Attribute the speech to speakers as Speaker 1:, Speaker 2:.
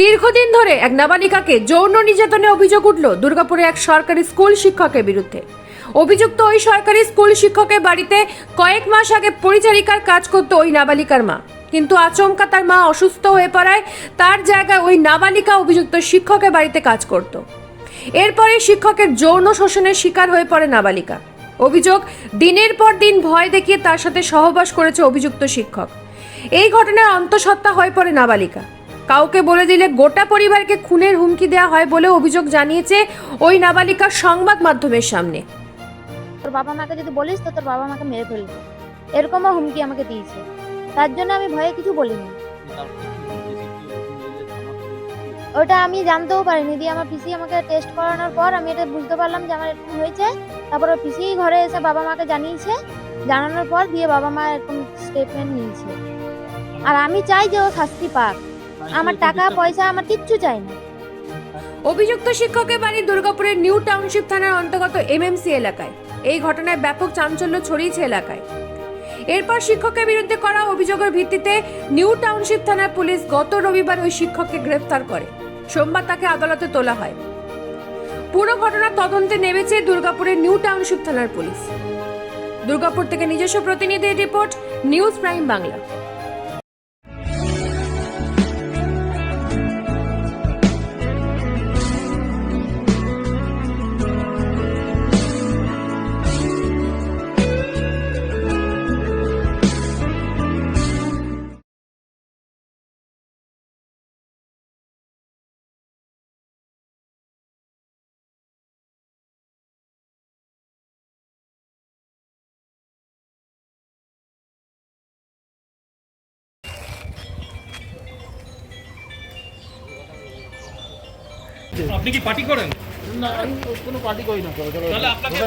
Speaker 1: দীর্ঘদিন ধরে এক নাবালিকাকে যৌন নির্যাতনে অভিযোগ উঠল দুর্গাপুরে এক সরকারি স্কুল শিক্ষকের বিরুদ্ধে। অভিযুক্ত ওই সরকারি স্কুল শিক্ষকের বাড়িতে কয়েক মাস আগে পরিচারিকার কাজ করতো ওই নাবালিকার মা। কিন্তু আচমকা তার মা অসুস্থ হয়ে পড়ায় তার জায়গায় ওই নাবালিকা অভিযুক্ত শিক্ষকের বাড়িতে কাজ করত। এরপরে শিক্ষকের যৌন শোষণের শিকার হয়ে পড়ে নাবালিকা। অভিযোগ, দিনের পর দিন ভয় দেখিয়ে তার সাথে সহবাস করেছে অভিযুক্ত শিক্ষক। এই ঘটনার অন্তঃসত্ত্বা হয়ে পড়ে নাবালিকা। কাউকে বলে দিলে গোটা পরিবারকে খুনের হুমকি দেওয়া হয় বলে অভিযোগ জানিয়েছে ওই নাবালিকা সংবাদ মাধ্যমের সামনে।
Speaker 2: তোর বাবা মাকে যদি বলিস তো তোর বাবা মাকে মেরে ফেলবে। এরকমও হুমকি আমাকে দিয়েছে। তার জন্য আমি ভয়ে কিছু বলিনি। ওটা আমি জানতেও পারিনি। দিয়ে আমার পিসি আমাকে টেস্ট করানোর পর আমি এটা বুঝতে পারলাম যে আমার এরকম হয়েছে। তারপর ওর পিসি ঘরে এসে বাবা মাকে জানিয়েছে। জানানোর পর দিয়ে বাবা মা এরকম স্টেটমেন্ট নিয়েছে। আর আমি চাই যে ও শাস্তি পাক। আমার টাকা, পয়সা, আমার কিচ্ছু চাই না।
Speaker 1: অভিযুক্ত শিক্ষকের বাড়ি দুর্গাপুরের নিউ টাউনশিপ থানার অন্তর্গত এমএমসি এলাকায়। এই ঘটনায় ব্যাপক চাঞ্চল্য ছড়িয়েছে এলাকায়। এরপর শিক্ষকের বিরুদ্ধে করা অভিযোগের ভিত্তিতে নিউ টাউনশিপ থানার পুলিশ গত রবিবার ওই শিক্ষককে গ্রেফতার করে। সোমবার তাকে আদালতে তোলা হয়। পুরো ঘটনার তদন্তে নেমেছে দুর্গাপুরের নিউ টাউনশিপ থানার পুলিশ। দুর্গাপুর থেকে নিজস্ব প্রতিনিধি রিপোর্ট, নিউজ প্রাইম বাংলা।
Speaker 3: আপনি কি পার্টি করেন?
Speaker 4: না আমি কোনো পার্টি করি না
Speaker 3: তাহলে আপনাকে